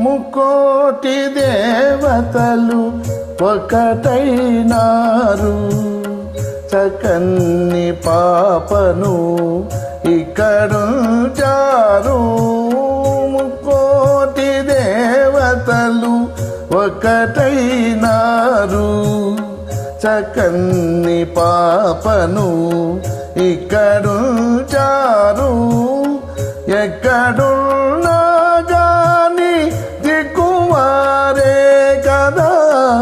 ముకోటి దేవతలు ఒకటైనారు. చకన్ని పాపను ఇక్కడుంచారు. ముక్కోటి దేవతలు ఒకటైనారు. చకన్ని పాపను ఇక్కడుంచారు. ఎక్కడు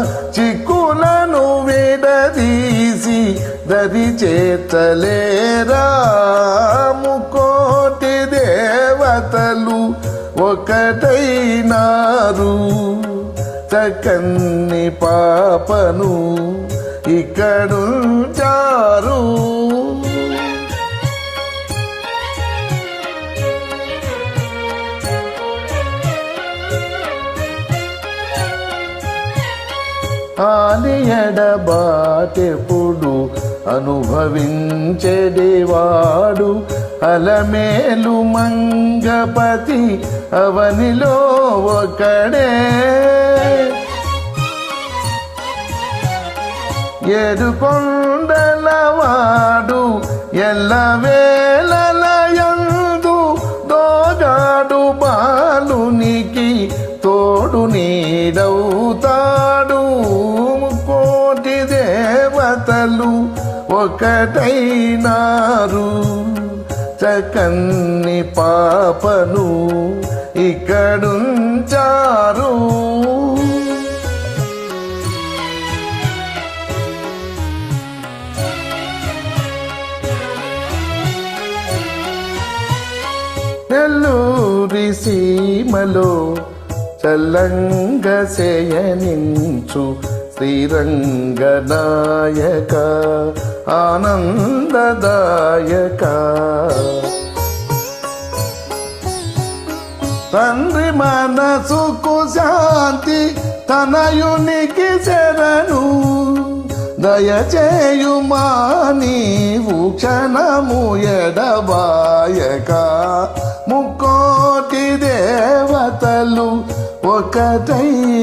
చిక్కులను విడదీసి దరి చేతలేరా ముకోటి దేవతలు ఒకటైనారు. చకన్ని పాపను ఇక్కడుంచారు. ఆలియడబాటెప్పుడు అనుభవించెడివాడు అలమేలు మంగపతి అవనిలో ఒకడే. ఏడుకొండలవాడు ఎల్లవే అవుతాడు కోటి దేవతలు ఒకటైనారు. చకన్ని పాపను ఇక్కడుంచారు. నెల్లూరి సీమలో చల్లంగ శయనించు శ్రీరంగనాయక ఆనందదాయక. తండ్రి మనసుకు శాంతి తనయునికి శరణు. దయచేయుమా నీవు క్షణము ఎడబాయక. ముక్కోటి దేవతలు ఒకటైనారు.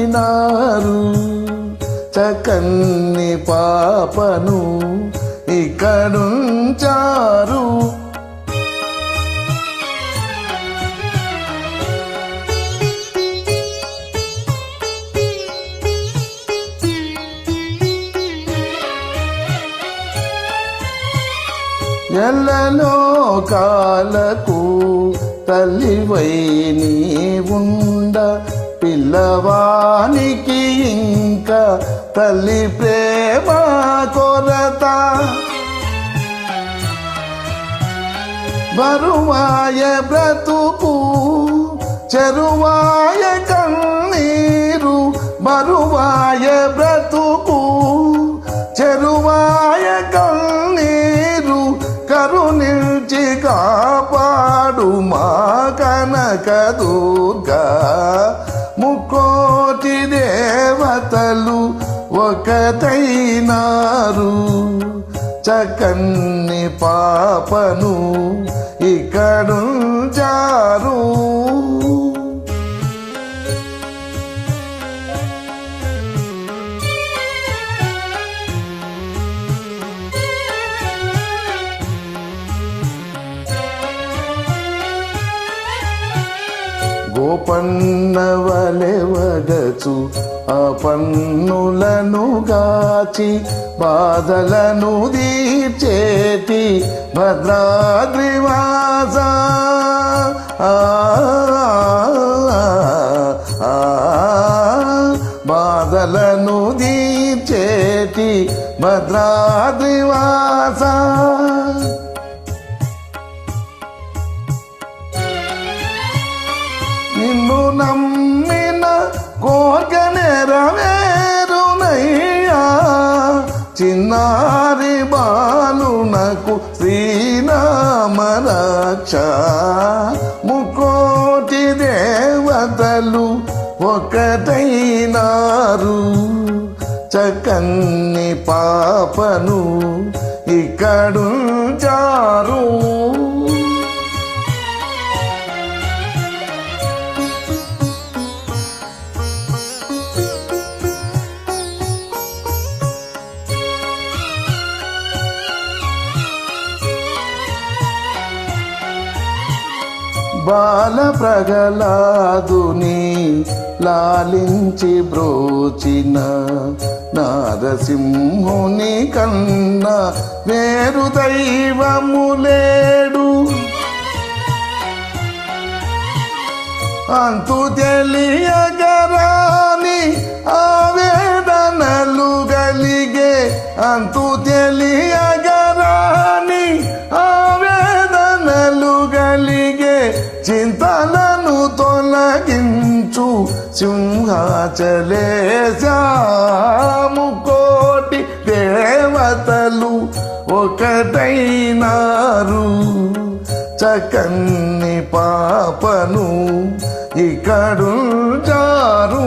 చకన్ని పాపను ఇక్కడుంచారు ఎల్లలోకాలకు తల్లివై నీ ఉండ పిల్లవానికి ఇంకా తల్లి ప్రేమ కొరత. బరువాయ బ్రతుకు చెరువాయ కన్నీరు బరువాయ బ్రతుకు చెరువాయ కన్నీరు కరుణించి కాపాడు మా కనక కథలు ఒకటైనారు. చకన్ని పాపను ఇక్కడుంచారు. గోపన్నవలెవగచు ఆ పన్నులను గాచి బాధలను దీర్చేటి భద్రాద్రివాస బాధలను దీర్చేటి భద్రాద్రివాస నిన్ను నమ్మిన కోరిక నెరవేరునయ్యా చిన్నారి బాలునకు శ్రీనామరక్ష ముకోటి దేవతలు ఒకటైనారు. చకన్ని పాపను ఇక్కడుంచారు. బాల ప్రగలాదుని లాలించి బ్రోచిన నాదసింహుని కన్నా వేరు దైవము లేడు. అంతు తెలియగరాని ఆవేదనలు గలిగే అంతు తొలగించు సింహాచలేశాము కోటి దేవతలు ఒకటైనారు. చకన్ని పాపను ఇక్కడు జారు